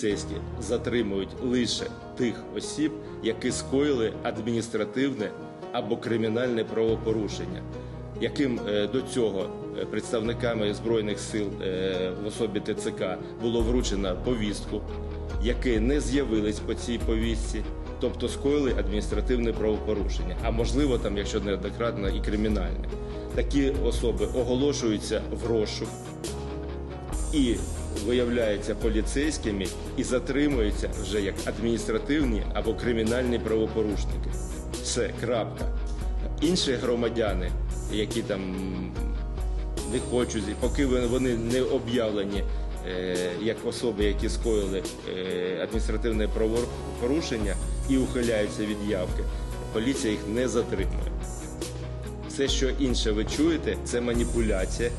Поліцейські затримують лише тих осіб, які скоїли адміністративне або кримінальне правопорушення, яким е, до цього е, представниками збройних сил е, в особі ТЦК було вручено повістку, які не з'явились по цій повістці, тобто скоїли адміністративне правопорушення, а можливо там, якщо неоднократно, і кримінальне. Такі особи оголошуються в розшук і виявляються поліцейськими і затримуються вже як адміністративні або кримінальні правопорушники. Все, крапка. Інші громадяни, які там не хочуть, поки вони- вони не об'явлені е, як особи, які скоїли е, адміністративне правопорушення і ухиляються від явки, поліція їх не затримує. Все, що інше ви чуєте, це маніпуляція